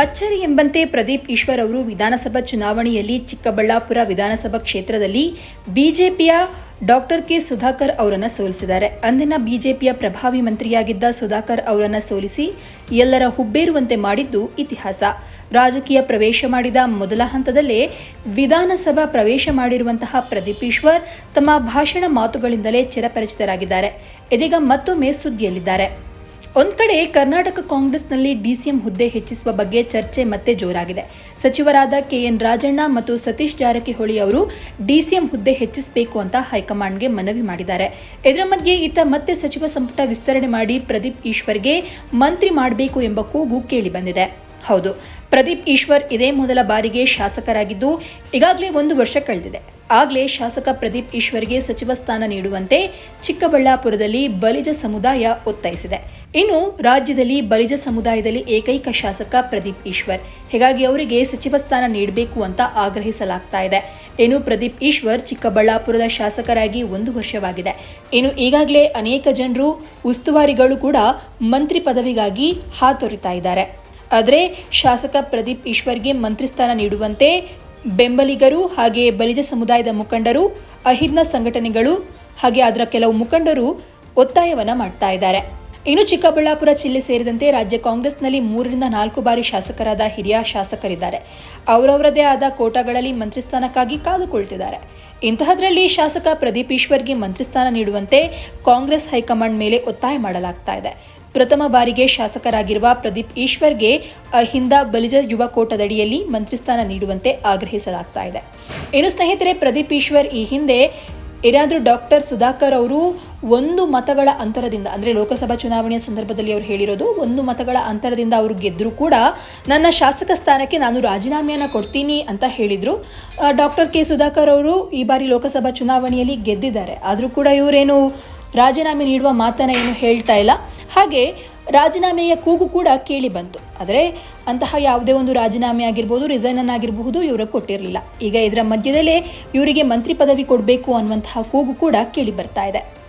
ಅಚ್ಚರಿ ಎಂಬಂತೆ ಪ್ರದೀಪ್ ಈಶ್ವರ್ ಅವರು ವಿಧಾನಸಭಾ ಚುನಾವಣೆಯಲ್ಲಿ ಚಿಕ್ಕಬಳ್ಳಾಪುರ ವಿಧಾನಸಭಾ ಕ್ಷೇತ್ರದಲ್ಲಿ ಬಿಜೆಪಿಯ ಡಾಕ್ಟರ್ ಕೆ ಸುಧಾಕರ್ ಅವರನ್ನು ಸೋಲಿಸಿದ್ದಾರೆ. ಅಂದಿನ ಬಿಜೆಪಿಯ ಪ್ರಭಾವಿ ಮಂತ್ರಿಯಾಗಿದ್ದ ಸುಧಾಕರ್ ಅವರನ್ನು ಸೋಲಿಸಿ ಎಲ್ಲರ ಹುಬ್ಬೇರುವಂತೆ ಮಾಡಿದ್ದು ಇತಿಹಾಸ. ರಾಜಕೀಯ ಪ್ರವೇಶ ಮಾಡಿದ ಮೊದಲ ಹಂತದಲ್ಲೇ ವಿಧಾನಸಭಾ ಪ್ರವೇಶ ಮಾಡಿರುವಂತಹ ಪ್ರದೀಪ್ ಈಶ್ವರ್ ತಮ್ಮ ಭಾಷಣ ಮಾತುಗಳಿಂದಲೇ ಚಿರಪರಿಚಿತರಾಗಿದ್ದಾರೆ. ಇದೀಗ ಮತ್ತೊಮ್ಮೆ ಸುದ್ದಿಯಲ್ಲಿದ್ದಾರೆ. ಒಂದ್ ಕಡೆ ಕರ್ನಾಟಕ ಕಾಂಗ್ರೆಸ್ನಲ್ಲಿ ಡಿಸಿಎಂ ಹುದ್ದೆ ಹೆಚ್ಚಿಸುವ ಬಗ್ಗೆ ಚರ್ಚೆ ಮತ್ತೆ ಜೋರಾಗಿದೆ. ಸಚಿವರಾದ ಕೆಎನ್ ರಾಜಣ್ಣ ಮತ್ತು ಸತೀಶ್ ಜಾರಕಿಹೊಳಿ ಅವರು ಡಿಸಿಎಂ ಹುದ್ದೆ ಹೆಚ್ಚಿಸಬೇಕು ಅಂತ ಹೈಕಮಾಂಡ್ಗೆ ಮನವಿ ಮಾಡಿದ್ದಾರೆ. ಇದರ ಮಧ್ಯೆ ಈತ ಮತ್ತೆ ಸಚಿವ ಸಂಪುಟ ವಿಸ್ತರಣೆ ಮಾಡಿ ಪ್ರದೀಪ್ ಈಶ್ವರ್ಗೆ ಮಂತ್ರಿ ಮಾಡಬೇಕು ಎಂಬ ಕೂಗು ಕೇಳಿ ಬಂದಿದೆ. ಹೌದು, ಪ್ರದೀಪ್ ಈಶ್ವರ್ ಇದೇ ಮೊದಲ ಬಾರಿಗೆ ಶಾಸಕರಾಗಿದ್ದು ಈಗಾಗಲೇ ಒಂದು ವರ್ಷ ಕಳೆದಿದೆ. ಆಗಲೇ ಶಾಸಕ ಪ್ರದೀಪ್ ಈಶ್ವರ್ಗೆ ಸಚಿವ ಸ್ಥಾನ ನೀಡುವಂತೆ ಚಿಕ್ಕಬಳ್ಳಾಪುರದಲ್ಲಿ ಬಲಿಜ ಸಮುದಾಯ ಒತ್ತಾಯಿಸಿದೆ. ಇನ್ನು ರಾಜ್ಯದಲ್ಲಿ ಬಲಿಜ ಸಮುದಾಯದಲ್ಲಿ ಏಕೈಕ ಶಾಸಕ ಪ್ರದೀಪ್ ಈಶ್ವರ್. ಹೀಗಾಗಿ ಅವರಿಗೆ ಸಚಿವ ಸ್ಥಾನ ನೀಡಬೇಕು ಅಂತ ಆಗ್ರಹಿಸಲಾಗ್ತಾ ಇದೆ. ಇನ್ನು ಪ್ರದೀಪ್ ಈಶ್ವರ್ ಚಿಕ್ಕಬಳ್ಳಾಪುರದ ಶಾಸಕರಾಗಿ ಒಂದು ವರ್ಷವಾಗಿದೆ. ಇನ್ನು ಈಗಾಗಲೇ ಅನೇಕ ಜನರು ಉಸ್ತುವಾರಿಗಳು ಕೂಡ ಮಂತ್ರಿ ಪದವಿಗಾಗಿ ಹಾತೊರಿತಾ ಇದ್ದಾರೆ. ಆದರೆ ಶಾಸಕ ಪ್ರದೀಪ್ ಈಶ್ವರ್ಗೆ ಮಂತ್ರಿ ಸ್ಥಾನ ನೀಡುವಂತೆ ಬೆಂಬಲಿಗರು ಹಾಗೆ ಬಲಿಜ ಸಮುದಾಯದ ಮುಖಂಡರು ಅಹಿದ್ನ ಸಂಘಟನೆಗಳು ಹಾಗೆ ಅದರ ಕೆಲವು ಮುಖಂಡರು ಒತ್ತಾಯವನ್ನು ಮಾಡ್ತಾ ಇದ್ದಾರೆ. ಇನ್ನು ಚಿಕ್ಕಬಳ್ಳಾಪುರ ಜಿಲ್ಲೆ ಸೇರಿದಂತೆ ರಾಜ್ಯ ಕಾಂಗ್ರೆಸ್ನಲ್ಲಿ ಮೂರರಿಂದ ನಾಲ್ಕು ಬಾರಿ ಶಾಸಕರಾದ ಹಿರಿಯ ಶಾಸಕರಿದ್ದಾರೆ. ಅವರವರದೇ ಆದ ಕೋಟಾಗಳಲ್ಲಿ ಮಂತ್ರಿ ಸ್ಥಾನಕ್ಕಾಗಿ ಕಾದುಕೊಳ್ತಿದ್ದಾರೆ ಇಂತಹದ್ರಲ್ಲಿ ಶಾಸಕ ಪ್ರದೀಪ್ ಈಶ್ವರ್ಗೆ ಮಂತ್ರಿ ಸ್ಥಾನ ನೀಡುವಂತೆ ಕಾಂಗ್ರೆಸ್ ಹೈಕಮಾಂಡ್ ಮೇಲೆ ಒತ್ತಾಯ ಮಾಡಲಾಗ್ತಾ ಇದೆ. ಪ್ರಥಮ ಬಾರಿಗೆ ಶಾಸಕರಾಗಿರುವ ಪ್ರದೀಪ್ ಈಶ್ವರ್ಗೆ ಅಹಿಂದ ಬಲಿಜ ಯುವ ಕೋಟದಡಿಯಲ್ಲಿ ಮಂತ್ರಿ ಸ್ಥಾನ ನೀಡುವಂತೆ ಆಗ್ರಹಿಸಲಾಗ್ತಾ ಇದೆ. ಇನ್ನು ಸ್ನೇಹಿತರೆ, ಪ್ರದೀಪ್ ಈಶ್ವರ್ ಈ ಹಿಂದೆ ಏನಾದರೂ ಡಾಕ್ಟರ್ ಸುಧಾಕರ್ ಅವರು ಒಂದು ಮತಗಳ ಅಂತರದಿಂದ, ಅಂದರೆ ಲೋಕಸಭಾ ಚುನಾವಣೆಯ ಸಂದರ್ಭದಲ್ಲಿ ಅವರು ಹೇಳಿರೋದು ಒಂದು ಮತಗಳ ಅಂತರದಿಂದ ಅವರು ಗೆದ್ದರೂ ಕೂಡ ನನ್ನ ಶಾಸಕ ಸ್ಥಾನಕ್ಕೆ ನಾನು ರಾಜೀನಾಮೆಯನ್ನು ಕೊಡ್ತೀನಿ ಅಂತ ಹೇಳಿದರು. ಡಾಕ್ಟರ್ ಕೆ ಸುಧಾಕರ್ ಅವರು ಈ ಬಾರಿ ಲೋಕಸಭಾ ಚುನಾವಣೆಯಲ್ಲಿ ಗೆದ್ದಿದ್ದಾರೆ. ಆದರೂ ಕೂಡ ಇವರೇನು ರಾಜೀನಾಮೆ ನೀಡುವ ಮಾತನ್ನು ಏನು ಹೇಳ್ತಾ ಇಲ್ಲ. ಹಾಗೆ ರಾಜೀನಾಮೆಯ ಕೂಗು ಕೂಡ ಕೇಳಿ ಬಂತು. ಆದರೆ ಅಂತಹ ಯಾವುದೇ ಒಂದು ರಾಜೀನಾಮೆ ಆಗಿರ್ಬೋದು ರಿಸೈನ್ ಆಗಿರಬಹುದು, ಇವರು ಕೊಟ್ಟಿರಲಿಲ್ಲ. ಈಗ ಇದರ ಮಧ್ಯದಲ್ಲೇ ಇವರಿಗೆ ಮಂತ್ರಿ ಪದವಿ ಕೊಡಬೇಕು ಅನ್ನುವಂತಹ ಕೂಗು ಕೂಡ ಕೇಳಿ ಬರ್ತಾ ಇದೆ.